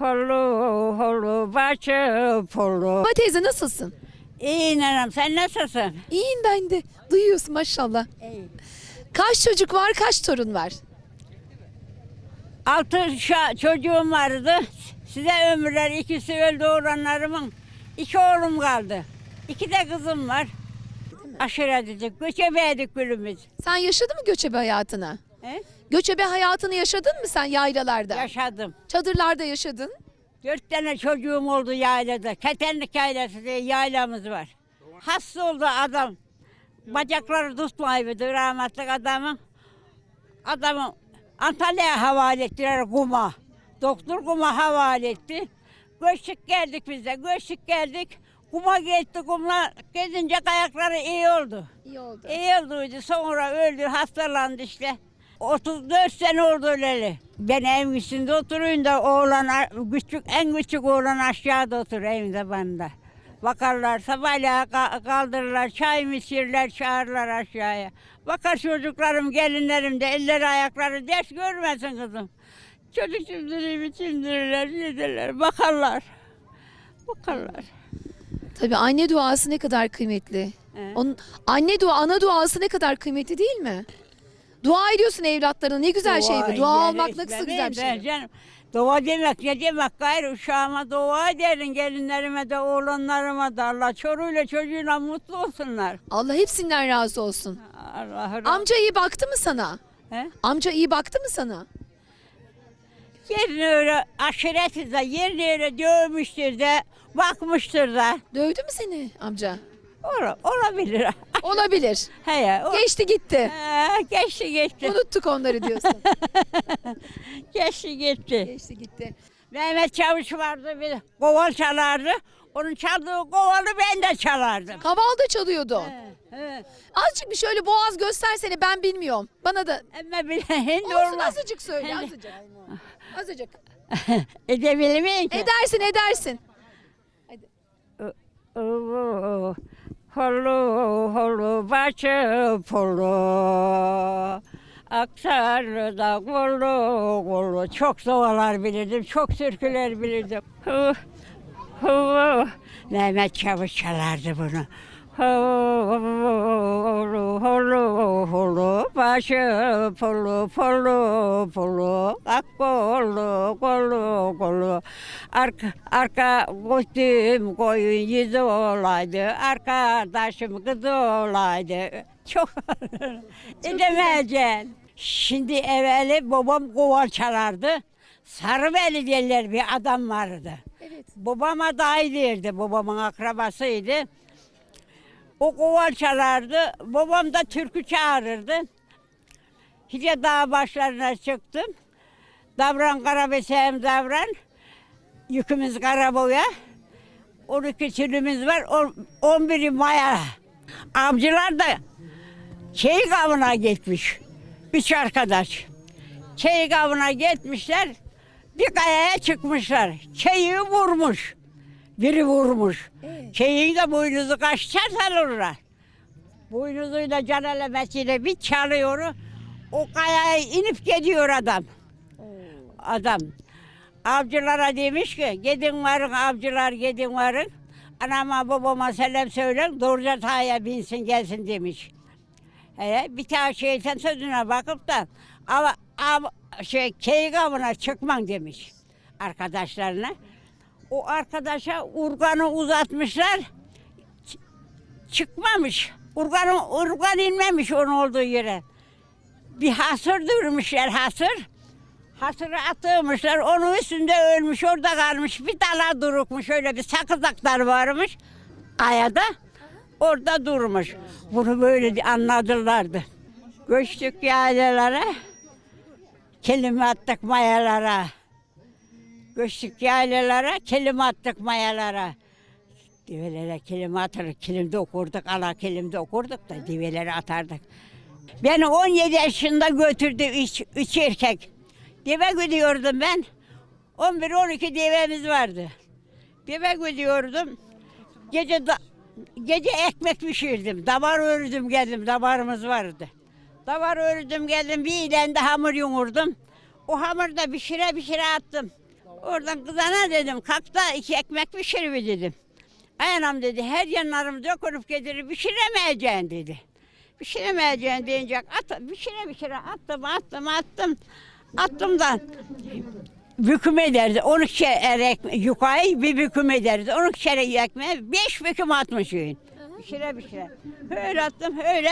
Holu holu başı polu. Ama teyze nasılsın? İyi nenem sen nasılsın? İyiyim ben de. Duyuyorsun maşallah. İyi. Kaç çocuk var, kaç torun var? Altı şa- çocuğum vardı. Size ömürler ikisi öldü oğlanlarımın. İki oğlum kaldı. İki de kızım var. Aşırı dedik. Göçebeydik gülümüz. Sen yaşadın mı göçebe hayatını? He? Göçebe hayatını yaşadın mı sen yaylalarda? Yaşadım. Çadırlarda yaşadın. Dört tane çocuğum oldu yaylada. Ketenlik yaylası diye yaylamız var. Hasta oldu adam. Bacakları tutmayıverdi rahmetli adamın. Adamı Antalya'ya havale ettiler kuma. Doktor kuma havale etti. Göçtük geldik biz de. Göçtük geldik. Kuma gitti kumla gezince ayakları iyi oldu. İyi oldu. İyi olduydu. Sonra öldü, hastalandı işte. 34 sene oldu öleli. Ben evin içinde oturuyum da oğlan, küçük, en küçük oğlan aşağıda otur evinde bende. Bakarlar sabahleyin ka- kaldırırlar, çay mı içirler, çağırırlar aşağıya. Bakar çocuklarım, gelinlerim de elleri ayakları ders görmesin kızım. Çocuk çimdirimi çimdirirler, yedirler, bakarlar. Bakarlar. Tabii anne duası ne kadar kıymetli. Evet. Onun anne dua, ana duası ne kadar kıymetli değil mi? Dua ediyorsun evlatlarına ne güzel şey bu. Dua almak ne kadar güzel bir şey. Canım. Dua demek ne demek gayrı uşağıma dua ederim gelinlerime de oğlanlarıma da Allah çoruyla çocuğuyla mutlu olsunlar. Allah hepsinden razı olsun. Allah razı Amca iyi baktı mı sana? He? Amca iyi baktı mı sana? Yerini öyle aşiretiz de yerini öyle dövmüştür de bakmıştır da. Dövdü mü seni amca? Ola, olabilir. Olabilir. He ya. O, Geçti gitti. He, geçti geçti. Unuttuk onları diyorsun. geçti gitti. Geçti gitti. Mehmet Çavuş vardı bir koval çalardı. Onun çaldığı kovalı ben de çalardım. Kavalda çalıyordu. He, he. Azıcık bir şöyle boğaz göstersene ben bilmiyorum. Bana da Ama bilehin olsun normal. azıcık söyle azıcık. Azıcık. Edebilir miyim ki? Edersin edersin. Oo, Holu holu başı polu Aksarı'da kolu kolu Çok soğalar bilirdim, çok türküler bilirdim. Hu, hu, Mehmet Çavuş çalardı bunu. Holu holu holu başı polu polu polu ak kolu kolu kolu arka arka koştum koyun yüzü olaydı arkadaşım kızı olaydı çok edemeyeceksin. Şimdi evveli babam koval çalardı. Sarıbeli derler bir adam vardı. Evet. Babama derdi, babamın akrabasıydı. O koval çalardı, babam da türkü çağırırdı. Hice dağ başlarına çıktım. Davran Karabesem davran. Yükümüz Karaboya. 12 çürümüz var, on- 11'i maya. Avcılar da çelik avına gitmiş. Üç arkadaş. Çelik avına gitmişler. Bir kayaya çıkmışlar. Çeyiği vurmuş. Biri vurmuş. Evet. Çeyiğin de boynuzu kaçacak sanırlar. Boynuzuyla can elemesiyle bir çalıyor. O kayaya inip gidiyor adam. Adam. Avcılara demiş ki gidin varın avcılar gidin varın. Anama babama selam söyleyin doğruca taya binsin gelsin demiş. He, bir tane şeytan sözüne bakıp da ama, ama şey keyik avına çıkman demiş arkadaşlarına. O arkadaşa urganı uzatmışlar. Ç- çıkmamış. Urganı, urgan inmemiş onun olduğu yere. Bir hasır durmuşlar hasır. Hasırı atıyormuşlar. Onun üstünde ölmüş. Orada kalmış. Bir dala durukmuş. Öyle bir sakızaklar varmış. Kayada. Orada durmuş. Bunu böyle anladılardı. Göçtük yaylalara. Kelime attık mayalara. Göçtük yaylalara. Kelime attık mayalara. Divelere kelime atardık. Kilimde okurduk. Ala kilimde okurduk da divelere atardık. Beni 17 yaşında götürdü üç, üç erkek. Deve gidiyordum ben. 11-12 devemiz vardı. Deve gidiyordum. Gece da, gece ekmek pişirdim. Davar ördüm geldim. Davarımız vardı. Davar ördüm geldim. Bir ilende hamur yoğurdum. O hamurda pişire pişire attım. Oradan kızana dedim kalk da iki ekmek pişir bir dedim. Ayağım dedi her yanlarım dökülüp gelir pişiremeyeceksin dedi. Pişiremeyeceksin deyince at, pişire pişire attım attım attım. Attımdan büküm ederdi. 12 kere ekmek yukarı bir büküm ederdi. 12 kere ekmeği beş büküm atmış öyle. Pişire pişire. Öyle attım öyle.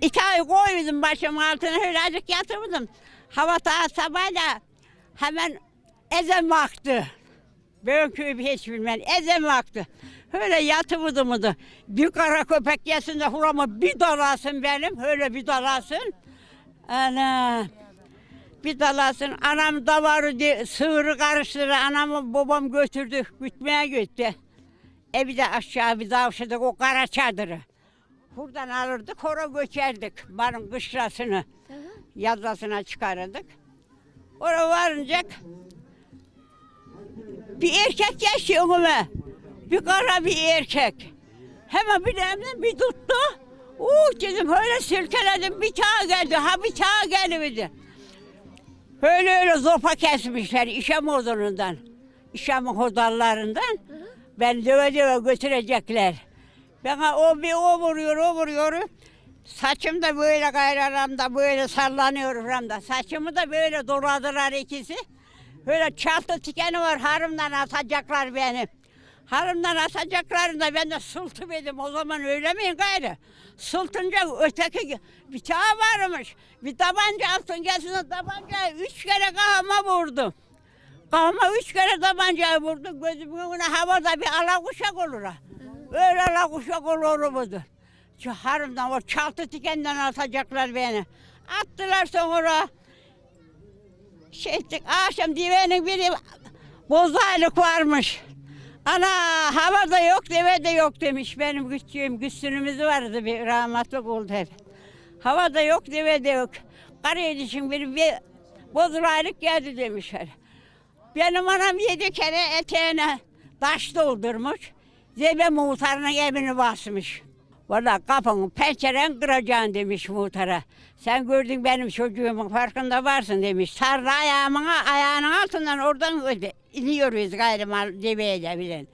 İki ay koydum başımın altına öyle azıcık yatırdım. Hava daha sabahla hemen ezem baktı. Ben köyü hiç bilmem. Ezem baktı. Öyle yatıvırdı mıydı? Bir kara köpek yesin de huramı bir dalasın benim. Öyle bir dalasın. Ana. Bir dalasın. Anam davarı sığırı karıştırdı. Anamı babam götürdü. Gütmeye gitti. E bir de aşağı bir davşadık o kara çadırı. Buradan alırdık, hora göçerdik. Barın kışlasını, yazlasına çıkarırdık. Oraya varınca bir erkek geçiyor önüme. Bir kara bir erkek. Hemen bileğimden bir tuttu. Uh dedim öyle silkeledim bir çağa geldi. Ha bir çağa gelmedi. Öyle öyle zopa kesmişler işem odunundan. İşem hodallarından. Ben döve döve götürecekler. Bana o bir o vuruyor o vuruyor. Saçım da böyle gayraramda böyle sallanıyor ramda. Saçımı da böyle doladılar ikisi. Böyle çaltı tikeni var harımdan atacaklar beni. Harımdan atacaklarında ben de sıltı dedim. O zaman öyle miyim gayrı? Sıltınca öteki bir çağ varmış. Bir tabanca altın gelsin tabanca üç kere kafama vurdum. Kafama üç kere tabancayı vurdu. Gözümün havada bir alakuşak olur. Öyle alakuşak olur budur. Şu harımdan o çaltı tikenden atacaklar beni. Attılar sonra. Şey ettik, akşam divenin biri bozaylık varmış. Ana havada yok deve de yok demiş benim küçüğüm. Güçsünümüz vardı bir rahmetlik oldu hep. Havada yok deve de yok. Karayedişin biri bir bozuraylık geldi demişler. Benim anam yedi kere eteğine taş doldurmuş. Zebe muhtarının evini basmış. Valla kapını pençeren kıracaksın demiş muhtara. Sen gördün benim çocuğumun farkında varsın demiş. Sarı ayağımın ayağının altından oradan öyle iniyoruz gayrimal deveye de bilen.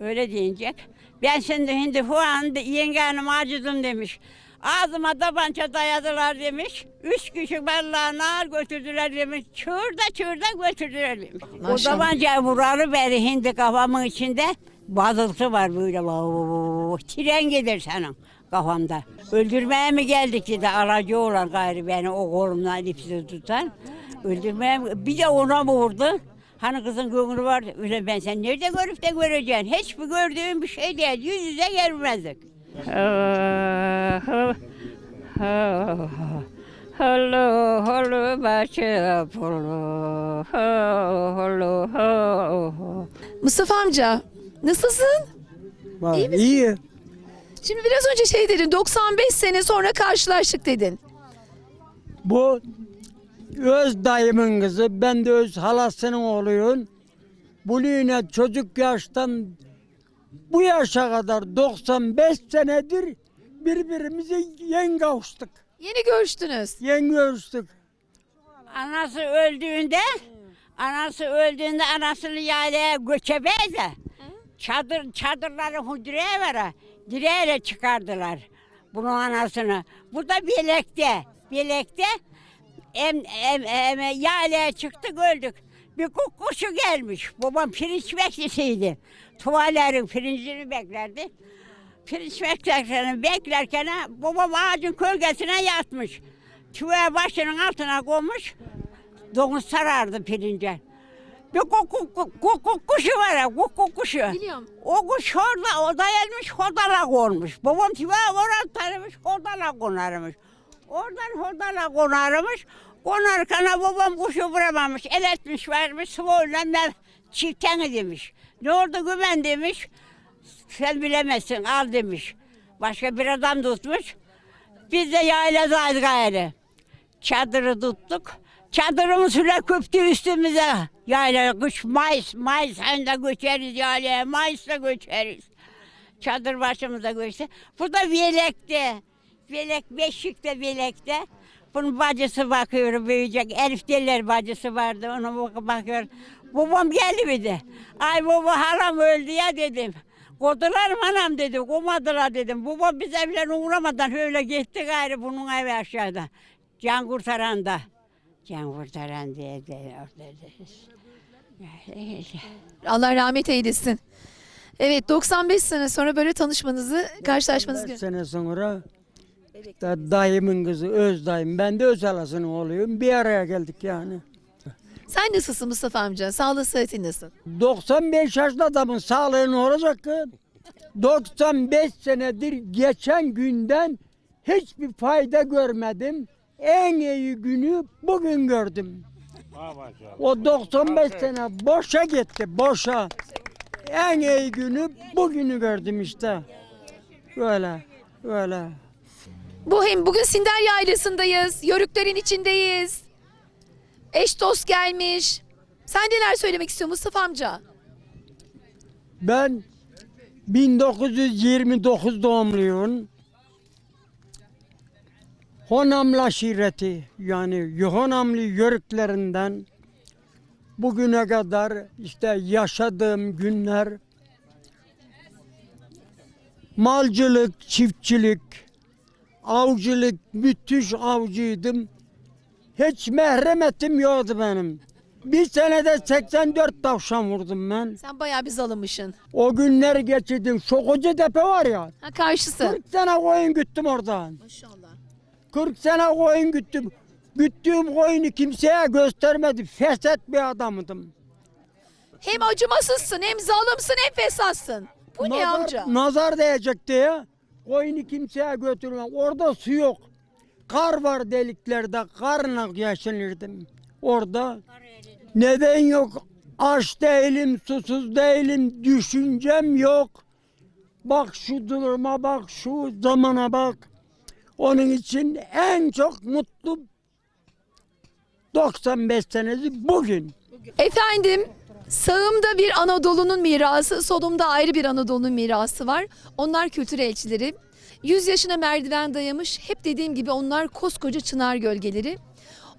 Öyle deyince ben şimdi hindi fuan yenge hanım acıdım demiş. Ağzıma tabanca dayadılar demiş. Üç kişi ballağına götürdüler demiş. Çığırda çığırda götürdüler demiş. O Maşallah. tabanca vuralı beri hindi kafamın içinde bazıltı var böyle. Vuu, Tren gider senin kafamda. Öldürmeye mi geldik dedi aracı olan gayrı beni o kolumdan ipsiz tutan. Öldürmeye mi? Bir de ona vurdu. Hani kızın gönlü var. Öyle ben sen nerede görüp de göreceksin? Hiçbir gördüğüm bir şey değil. Yüz yüze gelmezdik. Hello, hello, başa polo. Hello, hello. Mustafa amca nasılsın? Var, İyi misin? iyi. Şimdi biraz önce şey dedin 95 sene sonra karşılaştık dedin. Bu öz dayımın kızı, ben de öz halasının oğluyum. Bu yine çocuk yaştan bu yaşa kadar 95 senedir birbirimize yen kavuştuk. Yeni görüştünüz. Yen görüştük. Anası öldüğünde, anası öldüğünde anasını yaylaya göçebeydi. Çadır, çadırları hücreye vere, direğiyle çıkardılar bunun anasını. Bu da bilekte, bilekte em, em, em, yaylaya çıktık öldük. Bir kuk kuşu gelmiş. Babam pirinç beklisiydi. Tuvaletlerin pirincini beklerdi. Pirinç beklerken, beklerken babam ağacın kölgesine yatmış. Tüve başının altına koymuş. Domuz sarardı pirince. Bir kuk kuk kuk kuk kuk kuşu var ya, kuk kuk kuşu. Biliyorum. O kuş orada, o dayanmış, hodala konmuş. Babam tüve oradan tanımış, hodala konarmış. Oradan hodala konarmış. Konarken babam kuşu vuramamış, el etmiş, vermiş, sıvıyla ben çifteni demiş. Ne oldu güven demiş. Sen bilemezsin, al demiş. Başka bir adam tutmuş. Biz de yayladaydık gayrı. Çadırı tuttuk. Çadırımız süre köptü üstümüze. Yayla kış Mayıs, Mayıs ayında göçeriz yaylaya. Mayıs'ta göçeriz. Çadır başımıza göçtü. Bu da Velek'te. Velek, Beşik'te Velek'te. Bunun bacısı bakıyor büyüyecek. Elif Deller bacısı vardı. Ona bak- bakıyor. Babam geldi bir de. Ay baba halam öldü ya dedim. Kodular anam dedi. Komadılar dedim. Babam biz evlerine uğramadan öyle gitti gayrı bunun evi aşağıda. Can kurtaranda. Can kurtaran diye de Allah rahmet eylesin. Evet 95 sene sonra böyle tanışmanızı, karşılaşmanızı Beş gör- sene sonra da dayımın kızı öz dayım. Ben de öz halasının oğluyum. Bir araya geldik yani. Sen nasılsın Mustafa amca? Sağlığı sıhhatin nasıl? 95 yaşlı adamın sağlığı ne olacak ki? 95 senedir geçen günden hiçbir fayda görmedim. En iyi günü bugün gördüm. O 95 sene boşa gitti, boşa. En iyi günü bugünü gördüm işte. Böyle, böyle. Bu hem bugün Sinder Yaylası'ndayız. Yörüklerin içindeyiz. Eş dost gelmiş. Sen neler söylemek istiyorsun Mustafa amca? Ben 1929 doğumluyum. Honamlı aşireti yani Honamlı yörüklerinden bugüne kadar işte yaşadığım günler malcılık, çiftçilik, avcılık, müthiş avcıydım. Hiç mehremetim yoktu benim. Bir senede 84 tavşan vurdum ben. Sen bayağı bir zalınmışsın. O günleri geçirdim. Şu koca tepe var ya. Ha karşısı. 40 sene koyun güttüm oradan. Maşallah. 40 sene koyun güttüm. Güttüğüm koyunu kimseye göstermedim. Fesat bir adamdım. Hem acımasızsın hem zalimsin hem fesatsın. Bu ne nazar, amca? Nazar değecek diye koyunu kimseye götürmem. Orada su yok. Kar var deliklerde. Karla yaşanırdım. Orada neden yok? Aç değilim, susuz değilim, düşüncem yok. Bak şu duruma bak, şu zamana bak. Onun için en çok mutlu 95 senesi bugün. Efendim sağımda bir Anadolu'nun mirası, solumda ayrı bir Anadolu'nun mirası var. Onlar kültür elçileri. 100 yaşına merdiven dayamış. Hep dediğim gibi onlar koskoca çınar gölgeleri.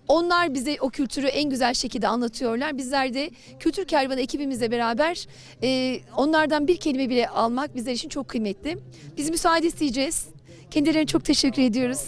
Onlar bize o kültürü en güzel şekilde anlatıyorlar. Bizler de Kültür Kervanı ekibimizle beraber e, onlardan bir kelime bile almak bizler için çok kıymetli. Biz müsaade isteyeceğiz. Kendilerine çok teşekkür ediyoruz.